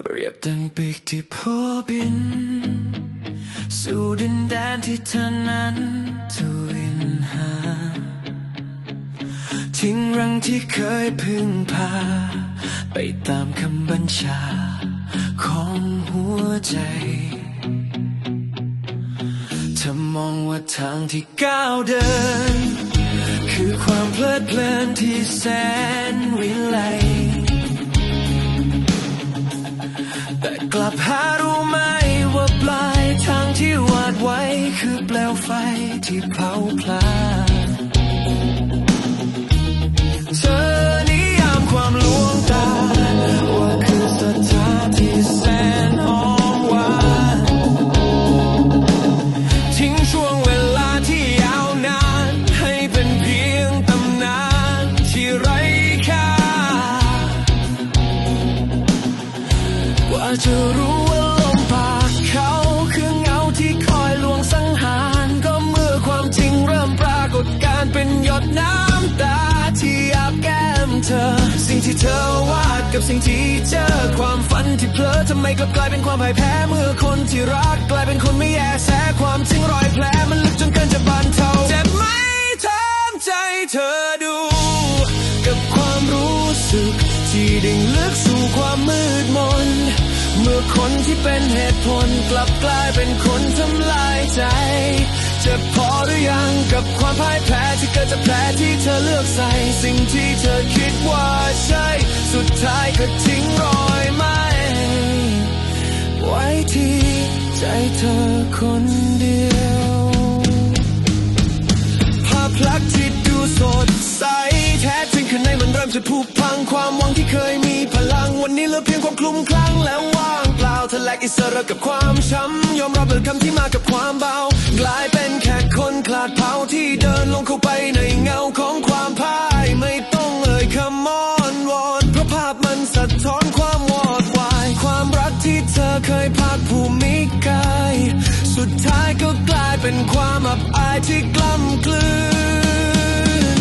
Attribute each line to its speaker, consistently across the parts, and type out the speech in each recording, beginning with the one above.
Speaker 1: เรียบดังปีกที่พอบิน สู่ดินแดนที่เธอนั้นทวินหา ทิ้งรังที่เคยพึ่งพา ไปตามคำบัญชา ของหัวใจเธอมองว่าทางที่ก้าวเดิน คือความเพลิดเพลินที่แสนวิไล บหารู้ไหมว่าปลายทางที่วาดไว้คือเปลวไฟที่เผาพลา จะรู้ว่าลมปากเขาคือเงาที่คอยลวงสังหารก็เมื่อความจริงเริ่มปรากฏการเป็นหยดน้ำตาที่อาบแก้มเธอ สิ่งที่เธอวาดกับสิ่งที่เจอความฝันที่เพลอทำไมกลับกลายเป็นความพ่ายแพ้เมื่อคนที่รักกลายเป็นคนไม่แยแสความจริงรอยแผลมันลึกจนเกินจะบรรเทาเจ็บไหมถามใจเธอดู กับความรู้สึกที่ดิ่งลึกสู่ความมืดมน เมื่อคนที่เป็นเหตุผลกลับกลายเป็นคนทำลายใจ จะพอหรือยังกับความพ่ายแพ้ที่เกิดจากแผลที่เธอเลือกใส่สิ่งที่เธอคิดว่าใช่ สุดท้ายก็ทิ้งรอยไหมไว้ที่ใจเธอคนเดียวภาพลักษณ์ที่ดูสดใสแท้จริงข้างในมันเริ่มจะผุพังความหวังที่เคยมีพลังวันนี้เหลือเพียงความคลุมคลั่งและว่ อิสระกับความช้ำยอมรับเรื่องคำที่มากับความเบากลายเป็นแค่คนคลาดเผาที่เดินลงเข้าไปในเงาของความพ่ายไม่ต้องเอ่ยคำมอนวอนเพราะภาพมันสะท้อนความวอดวาย ความรักที่เธอเคยภาคภูมิกาย สุดท้ายก็กลายเป็นความอับอายที่กล้ำกลืน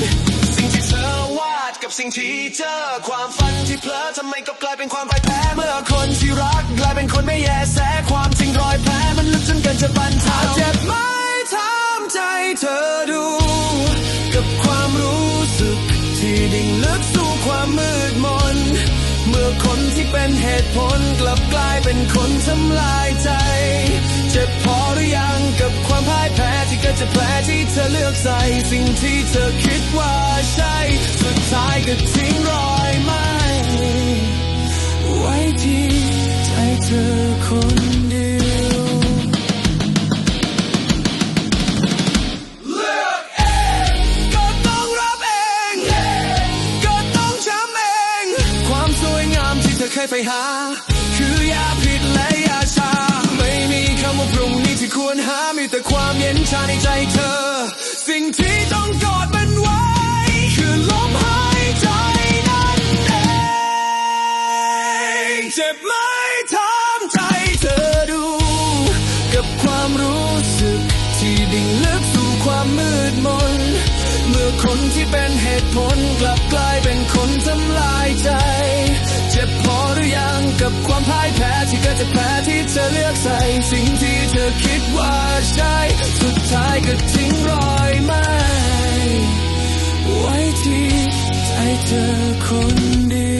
Speaker 1: สิ่งที่เธอวาดกับสิ่งที่เจอความฝันที่เพลอทำไมก็กลายเป็นความ นไม่แยแสความจริงรอยแผลมันลึกจนเกินจะบรรเทาเจ็บไหมถามใจเธอดู กับความรู้สึก ที่ดิ่งลึกสู่ความมืดมน เมื่อคนที่เป็นเหตุผลกลับกลายเป็นคนทำลายใจ เจ็บพอหรือยังกับความพ่ายแพ้ที่เกิดจากแผลที่เธอเลือกใส่สิ่งที่เธอคิดว่าใช่ สุดท้ายก็ทิ้งรอย หา คือยาพิษและยาชา ไม่มีคำว่าพรุ่งนี้ที่ควรหา มีแต่ความเย็นชาในใจเธอ สิ่งที่ต้องกอดมันไว้ คือลมหายใจนั่นเองเจ็บไหมถามใจเธอดู กับความรู้สึกที่ดิ่งลึกสู่ความมืดมน เมื่อคนที่เป็นเหตุผลกลับกลายเป็นคนทำลายใจ กับความพ่ายแพ้ที่เกิดจากแพ้ที่เธอเลือกใส่สิ่งที่เธอคิดว่าใช่ สุดท้ายก็ทิ้งรอยไม่ไว้ที่ใจเธอคนเดียว